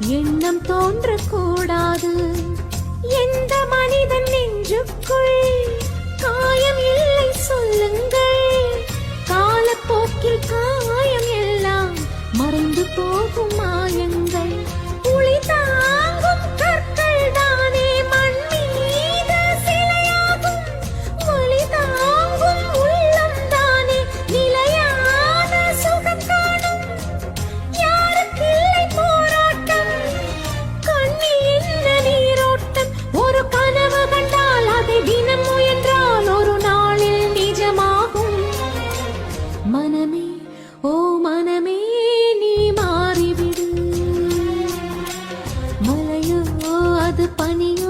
எண்ணம் தோன்றக்கூடாது. எந்த மனிதன் நெஞ்சுக்குள் ஓ மனமே நீ மாறிவிடு. மலையோ அது பனியோ